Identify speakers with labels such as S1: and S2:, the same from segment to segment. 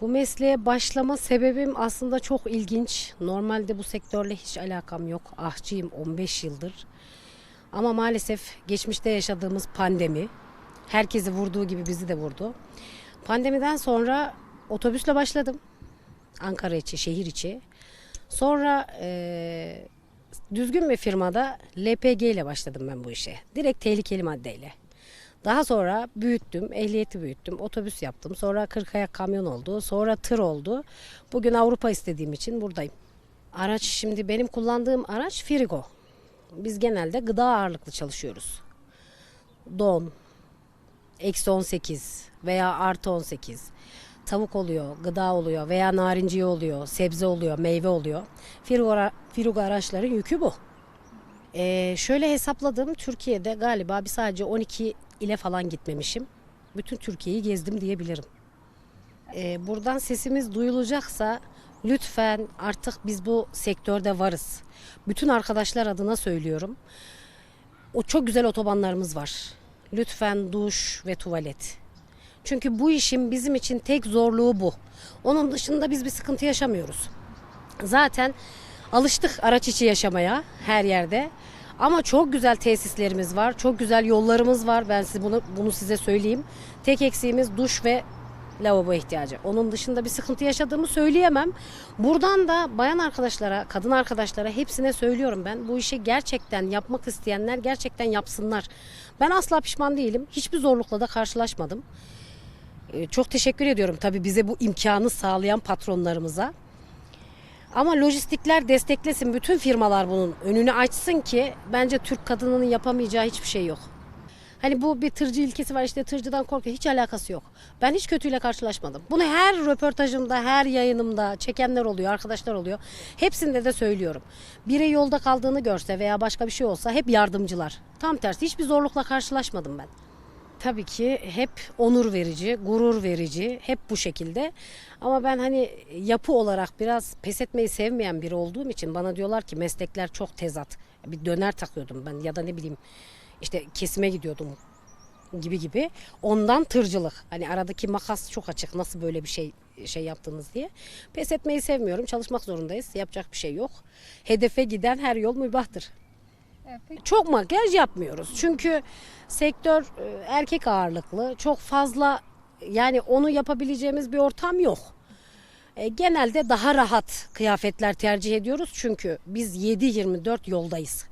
S1: Bu mesleğe başlama sebebim aslında çok ilginç. Normalde bu sektörle hiç alakam yok. Ahçıyım 15 yıldır. Ama maalesef geçmişte yaşadığımız pandemi herkesi vurduğu gibi bizi de vurdu. Pandemiden sonra otobüsle başladım. Ankara içi, şehir içi. Sonra eee, düzgün bir firmada LPG ile başladım ben bu işe. Direkt tehlikeli maddeyle. Daha sonra büyüttüm, ehliyeti büyüttüm, otobüs yaptım. Sonra 40 ayak kamyon oldu, sonra tır oldu. Bugün Avrupa istediğim için buradayım. Araç şimdi benim kullandığım araç Frigo. Biz genelde gıda ağırlıklı çalışıyoruz. Don, eksi 18 veya artı 18. Tavuk oluyor, gıda oluyor veya narinciye oluyor, sebze oluyor, meyve oluyor. Ara- Frigo araçların yükü bu. Ee, şöyle hesapladım Türkiye'de galiba bir sadece 12 ile falan gitmemişim. Bütün Türkiye'yi gezdim diyebilirim. Ee, buradan sesimiz duyulacaksa lütfen artık biz bu sektörde varız. Bütün arkadaşlar adına söylüyorum. O çok güzel otobanlarımız var. Lütfen duş ve tuvalet. Çünkü bu işin bizim için tek zorluğu bu. Onun dışında biz bir sıkıntı yaşamıyoruz. Zaten alıştık araç içi yaşamaya her yerde. Ama çok güzel tesislerimiz var. Çok güzel yollarımız var. Ben size bunu bunu size söyleyeyim. Tek eksiğimiz duş ve lavabo ihtiyacı. Onun dışında bir sıkıntı yaşadığımı söyleyemem. Buradan da bayan arkadaşlara, kadın arkadaşlara hepsine söylüyorum ben. Bu işi gerçekten yapmak isteyenler gerçekten yapsınlar. Ben asla pişman değilim. Hiçbir zorlukla da karşılaşmadım. Ee, Çok teşekkür ediyorum tabii bize bu imkanı sağlayan patronlarımıza. Ama lojistikler desteklesin. Bütün firmalar bunun önünü açsın ki bence Türk kadınının yapamayacağı hiçbir şey yok. Hani bu bir tırcı ilkesi var işte tırcıdan korkuyor. Hiç alakası yok. Ben hiç kötüyle karşılaşmadım. Bunu her röportajımda, her yayınımda çekenler oluyor, arkadaşlar oluyor. Hepsinde de söylüyorum. Biri yolda kaldığını görse veya başka bir şey olsa hep yardımcılar. Tam tersi hiçbir zorlukla karşılaşmadım ben. Tabii ki hep onur verici, gurur verici, hep bu şekilde. Ama ben hani yapı olarak biraz pes etmeyi sevmeyen biri olduğum için bana diyorlar ki meslekler çok tezat. Bir döner takıyordum ben ya da ne bileyim işte kesime gidiyordum gibi gibi. Ondan tırcılık. Hani aradaki makas çok açık. Nasıl böyle bir şey şey yaptınız diye. Pes etmeyi sevmiyorum. Çalışmak zorundayız. Yapacak bir şey yok. Hedefe giden her yol mübahtır. Çok makyaj yapmıyoruz. Çünkü sektör e, erkek ağırlıklı. Çok fazla yani onu yapabileceğimiz bir ortam yok. E, Genelde daha rahat kıyafetler tercih ediyoruz. Çünkü biz 7-24 yoldayız.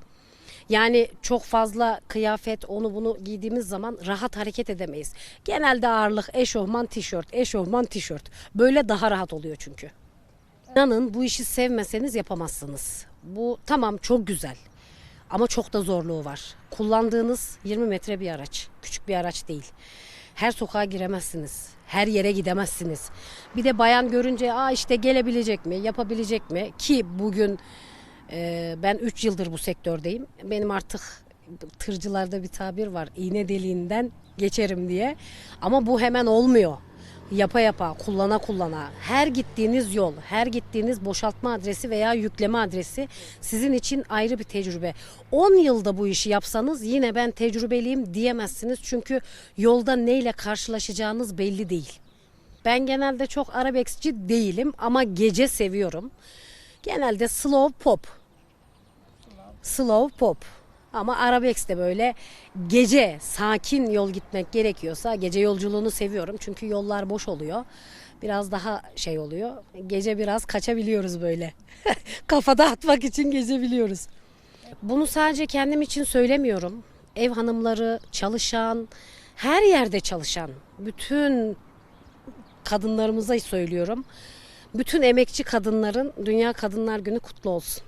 S1: Yani çok fazla kıyafet onu bunu giydiğimiz zaman rahat hareket edemeyiz. Genelde ağırlık eşofman tişört, eşofman tişört. Böyle daha rahat oluyor çünkü. İnanın bu işi sevmeseniz yapamazsınız. Bu tamam çok güzel. Ama çok da zorluğu var. Kullandığınız 20 metre bir araç. Küçük bir araç değil. Her sokağa giremezsiniz. Her yere gidemezsiniz. Bir de bayan görünce Aa işte gelebilecek mi, yapabilecek mi? Ki bugün e, ben 3 yıldır bu sektördeyim. Benim artık tırcılarda bir tabir var. İğne deliğinden geçerim diye. Ama bu hemen olmuyor yapa yapa, kullana kullana, her gittiğiniz yol, her gittiğiniz boşaltma adresi veya yükleme adresi sizin için ayrı bir tecrübe. 10 yılda bu işi yapsanız yine ben tecrübeliyim diyemezsiniz. Çünkü yolda neyle karşılaşacağınız belli değil. Ben genelde çok arabeskçi değilim ama gece seviyorum. Genelde slow pop. Slow pop. Ama arabesk de böyle gece sakin yol gitmek gerekiyorsa gece yolculuğunu seviyorum. Çünkü yollar boş oluyor. Biraz daha şey oluyor. Gece biraz kaçabiliyoruz böyle. Kafada atmak için gezebiliyoruz. Bunu sadece kendim için söylemiyorum. Ev hanımları, çalışan, her yerde çalışan bütün kadınlarımıza söylüyorum. Bütün emekçi kadınların Dünya Kadınlar Günü kutlu olsun.